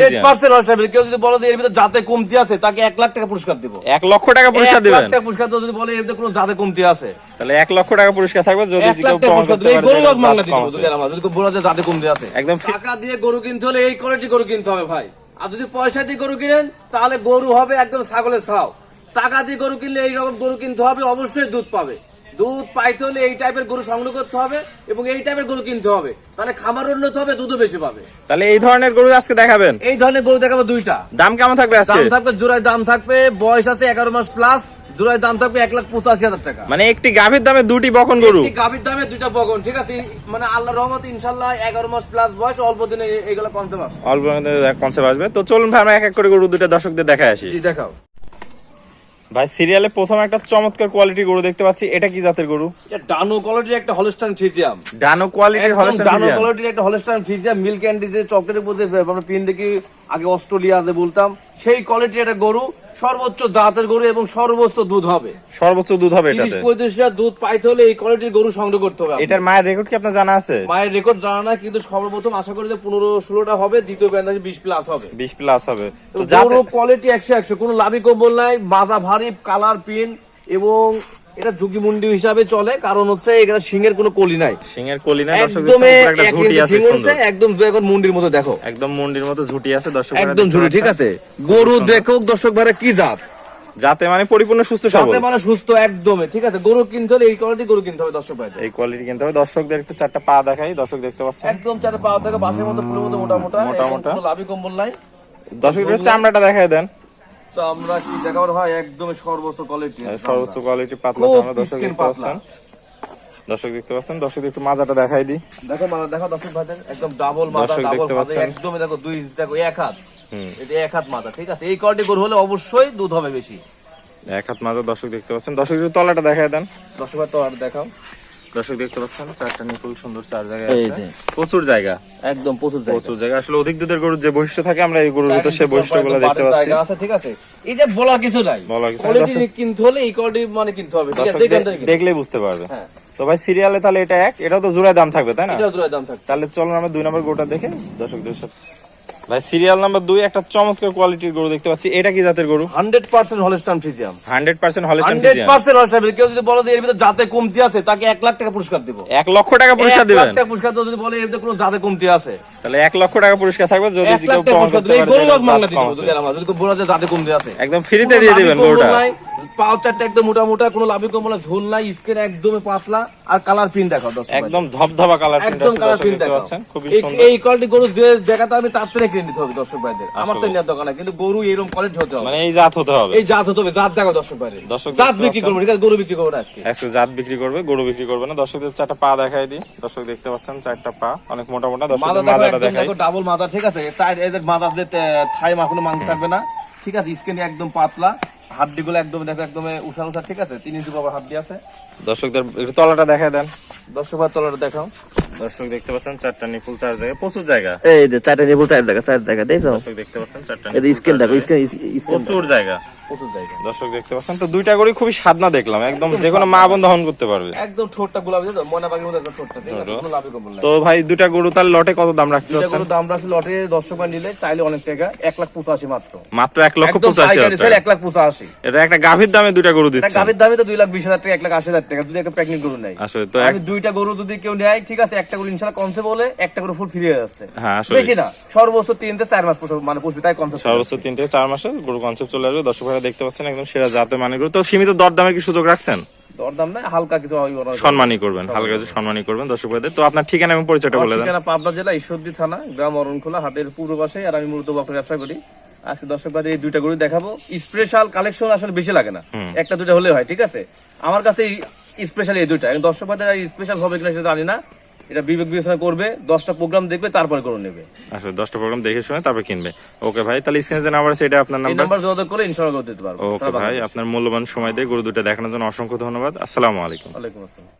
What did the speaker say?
100% horse টাইপের। কেউ যদি বলে এর ভিতরে জাতে কমতি আছে তাকে এক লাখ টাকা পুরস্কার দিব। এক লক্ষ টাকা পুরস্কার দিবেন? টাকা পুরস্কার যদি বলে এর ভিতরে কোনো জাতে কমতি আছে। তাহলে এক লক্ষ টাকা পুরস্কার থাকবে যদি দেবো গরু যদি বলে জাতে কমতি আছে। একদম টাকা দিয়ে গরু কিনতে হলে এই কোয়ালিটি গরু কিনতে হবে ভাই। আর যদি পয়সা দিয়ে গরু কিনেন তাহলে গরু হবে একদম ছাগলের ছাও। টাকা দিয়ে গরু কিনলে এই রকম গরু কিনতে হবে অবশ্যই দুধ পাবে। দুধ পাইতে হলে এই টাইপের গরু সংগ্রহ করতে হবে এবং এই টাইপের গরু কিনতে হবে। তাহলে খামার উন্নত হবে দুধও বেশি পাবে। তাহলে এই ধরনের গরু আজকে দেখাবেন? এই ধরনের গরু দেখাবো দুইটা। দাম কেমন থাকবে দাম থাকবে জোড়ায় দাম থাকবে বয়স আছে এগারো মাস প্লাস জোড়ায় দাম থাকবে এক লাখ পঁচাশি হাজার টাকা। মানে একটি গাভীর দামে দুটি বকন গরু। গাভীর দামে দুইটা বগন ঠিক আছে? মানে আল্লাহ রহমত ইনশাল্লাহ এগারো মাস প্লাস বয়স অল্প দিনে এগুলো কমতে পারছে অল্প কনসেপ্ট আসবে। তো চলুন ভাই আমরা এক এক করে গরু দুটো দর্শকদের দেখায় আসি। দেখাও। ভাই সিরিয়ালে প্রথম একটা চমৎকার কোয়ালিটি গরু দেখতে পাচ্ছি। এটা কি জাতের গরু? এটা ডানো কোয়ালিটির একটা হলস্টাইন ফ্রিজিয়াম ডানো কোয়ালিটির হলস্টাইন ডানো কোয়ালিটির একটা হলস্টাইন ফ্রিজিয়াম মিল্ক ক্যান্ডি যে চকলেটের মধ্যে আমরা পিন দেখি আগে অস্ট্রেলিয়াতে বলতাম। সেই কোয়ালিটির একটা গরু। সর্বোচ্চ জাতের গরু এবং সর্বোচ্চ দুধ হবে। সর্বোচ্চ দুধ হবে তিরিশ পঁয়ত্রিশ হাজার দুধ পাইতে হলে এই কোয়ালিটির গরু সংগ্রহ করতে হবে। এটার মায়ের রেকর্ড কি আপনার জানা আছে? মায়ের রেকর্ড জানা না কিন্তু সর্বপ্রথম আশা করি যে পনেরো ষোলোটা হবে দ্বিতীয় ব্যান্ডাজে বিশ প্লাস হবে। বিশ প্লাস হবে। গরু কোয়ালিটি একশো একশো কোনো লাভি কম্বল নাই মাজা ভারী কালার পিন এবং এটা ঝুঁকি মুন্ডি হিসাবে চলে কারণ হচ্ছে এখানে সিংহের কোনো কলি নাই। সিংহের কলি না দর্শক একদম ঝুটি একদম এখন মুন্ডির মতো দেখো। একদম মন্ডির মতো ঝুটি আছে দর্শক একদম ঝুড়ি ঠিক আছে। গরু দেখো দর্শক ভাইরা কি জাত? যাতে মানে পরিপূর্ণ সুস্থ সবল। সাথে মানে সুস্থ একদমই ঠিক আছে। গরু কিনতে হলে এই কোয়ালিটি গরু কিনতে হবে দর্শক ভাইদের। এই কোয়ালিটি কিনতে হবে। দর্শকদের একটু চারটা পা দেখাই দর্শক দেখতে পাচ্ছেন। একদম চারে পাওয়া থেকে বাসের মতো পুরো মতো মোটা মোটা মোটা মোটা। লাভি কম্বল নাই। দর্শকদের চামড়াটা দেখাই দেন। আমরা কি দেখাবার ভাই একদম সর্বোচ্চ কোয়ালিটি সর্বোচ্চ কোয়ালিটি পাতলা চামড়া দর্শক দেখতে পাচ্ছেন। দর্শক দেখতে পাচ্ছেন দর্শক একটু মাজাটা দেখাই দিই। দেখো মালা দেখো দর্শক ভাইদের একদম ডাবল দর্শক ডাবল একদমই দেখো দুই ইঞ্চ দেখো এক হাত। এটা এক হাত মাথা ঠিক আছে? এই কোয়ালিটি গরু হলে অবশ্যই দুধ হবে বেশি। এক হাত মাজা দর্শক দেখতে পাচ্ছেন। দর্শক একটু তলাটা দেখাই দেন। দর্শক ভাই তো আর দেখাও। দর্শক দেখতে পাচ্ছেন চারটা নিপুল সুন্দর চার জায়গায় আছে। প্রচুর জায়গা। একদম প্রচুর জায়গা। প্রচুর জায়গা। আসলে অধিক দুধের গরুর যে বৈশিষ্ট্য থাকে আমরা এই গরুর ভিতর সেই বৈশিষ্ট্যগুলো দেখতে পাচ্ছি। জায়গা আছে ঠিক আছে? এই যে বলার কিছু নাই। বলার কিছু নাই, কোয়ালিটি কিনতে হলে এই কোয়ালিটি মানে কিনতে হবে ঠিক আছে। দেখলেই বুঝতে পারবে। হ্যাঁ। তো ভাই সিরিয়ালে তাহলে এটা এক এটাও তো জোড়ায় দাম থাকবে তাই না? জোড়ায় দাম থাকছে তাহলে চলুন আমরা দুই নম্বর গরুটা দেখে দর্শকদের সাথে ভাই সিরিয়াল নাম্বার দুই একটা চমৎকার কোয়ালিটির গরু দেখতে পাচ্ছি। এটা কি জাতের গরু? Hundred percent Holstein Friesian hundred percent Holstein hundred percent Holstein কেউ যদি বলে এর ভিতরে জাতে কমতি আছে তাকে এক লাখ টাকা পুরস্কার দিব। এক লক্ষ টাকা পুরস্কার এক লাখ পুরস্কার যদি বলে এর ভিতরে কোনো জাতে কমতি আছে। তাহলে এক লক্ষ টাকা পুরস্কার থাকবে যদি কেউ গরু মাংনা আছে। যদি আমার যদি বলে যে জাতে কমতি আছে। একদম ফ্রিতে দিয়ে দিবেন গরুটা। নাই, চারটা একদম মোটা মোটা কোনো লাভি কম্বল নাই, ঝোল নাই স্কিন একদমই পাতলা। আর কালার পিন দেখো একদম ধবধবা কালার একদম কালার দেখতে দেখো। এই- কোয়ালিটি গরু যে জায়গাতে আমি তার থেকে কিনে নিতে হবে দর্শক ভাইদের। আমার তো নেওয়ার দোকানে কিন্তু গরু এরকম কোয়ালিটি হতে হবে। মানে এই জাত হতে হবে। এই জাত হতে হবে জাত দেখো দর্শক ভাইদের। দর্শক জাত বিক্রি করব ঠিক আছে? গরু বিক্রি করব না আজকে। একশো জাত বিক্রি করবে গরু বিক্রি করবে না। দর্শকদের চারটা পা দেখাই দিই। দর্শক দেখতে পাচ্ছেন চারটা পা। অনেক মোটা মোটা দেখো দেখাই। ডাবল মাথা ঠিক আছে? চার এদের মাথা থাই মা মাংস থাকবে না। ঠিক আছে স্কিন একদম পাতলা। হাড্ডি গুলো একদম দেখো একদম উষা উষা ঠিক আছে? তিন ইঞ্চি বাবার হাড্ডি আছে। দর্শকদের একটু তলাটা দেখা দেন। দর্শক তলাটা দেখাও। দর্শক দেখতে পাচ্ছেন চারটা নিপুল চার জায়গায় প্রচুর জায়গা। এই যে চারটা নিপুল চার জায়গা চার জায়গা দেখছ? দর্শক দেখতে পাচ্ছেন চারটা স্কেল দেখো স্কেল। প্রচুর জায়গা। দর্শক দেখতে পাচ্ছেন তো দুইটা খুবই সাধনা দেখলাম একদম যে কোনো মা বোন দহন করতে পারবে। একদম ঠোঁটটা গোলাপি ময়না পাখির মতো একদম ঠোঁটটা ঠিক আছে কোনো লাভই কম তো ভাই দুইটা গরু তার লটে কত দাম রাখতে চাচ্ছেন? দাম রাখছে লটে দর্শক ভাই নিলে চাইলে অনেক টাকা লাখ পঁচাশি মাত্র। মাত্র লক্ষ হাজার টাকা। লাখ পঁচাশি। এটা একটা গাভীর দামে দুইটা গরু দিচ্ছে গাভীর দামে তো দুই লাখ বিশ হাজার টাকা এক লাখ আশি হাজার টাকা যদি একটা প্রেগনেন্ট গরু নেয়। আসলে তো আমি দুইটা গরু যদি কেউ নেয় ঠিক আছে একটা গরু ইনশাল্লাহ কমছে বলে একটা গরু ফুল ফ্রি যাচ্ছে। হ্যাঁ আসলে বেশি না সর্বোচ্চ তিন থেকে চার মাস মানে পুষবে তাই কমছে সর্বোচ্চ তিন থেকে চার মাসে গরু কনসেপ্ট চলে আসবে। দর্শক ভাইরা দেখতে পাচ্ছেন একদম সেরা জাতে মানে গরু তো সীমিত দর দামের কি সুযোগ রাখছেন? দরদাম নাই হালকা কিছু সম্মানই করবেন হালকা কিছু সম্মানই করবেন দর্শক ভাইদের। তো আপনার ঠিকানা এবং পরিচয়টা আমার বলে দেন। ঠিকানা পাবনা জেলা ঈশ্বরদী থানা গ্রাম অরণখোলা হাটের পূর্ব পাশে আর আমি মূলত বকরা ব্যবসা করি। আজকে দর্শক এই দুইটা গরু দেখাবো। স্পেশাল কালেকশন আসলে বেশি লাগে না। একটা দুইটা হলে হয় ঠিক আছে? আমার কাছে স্পেশাল এই দুইটা। দর্শক স্পেশাল হবে কিনা সেটা জানি না। এটা বিবেক বিবেচনা করবে দশটা প্রোগ্রাম দেখবে তারপরে করে নেবে। আসলে দশটা প্রোগ্রাম দেখে শুনে তারপরে কিনবে। ওকে ভাই তাহলে স্ক্রিনে যে নাম্বার আছে এটা আপনার নাম্বার নাম্বার যোগাযোগ করে ইনশাআল্লাহ করে দিতে পারব। ওকে ভাই আপনার মূল্যবান সময় দিয়ে গরু দুটো দেখানোর জন্য অসংখ্য ধন্যবাদ। আসসালামু আলাইকুম। ওয়ালাইকুম আসসালাম।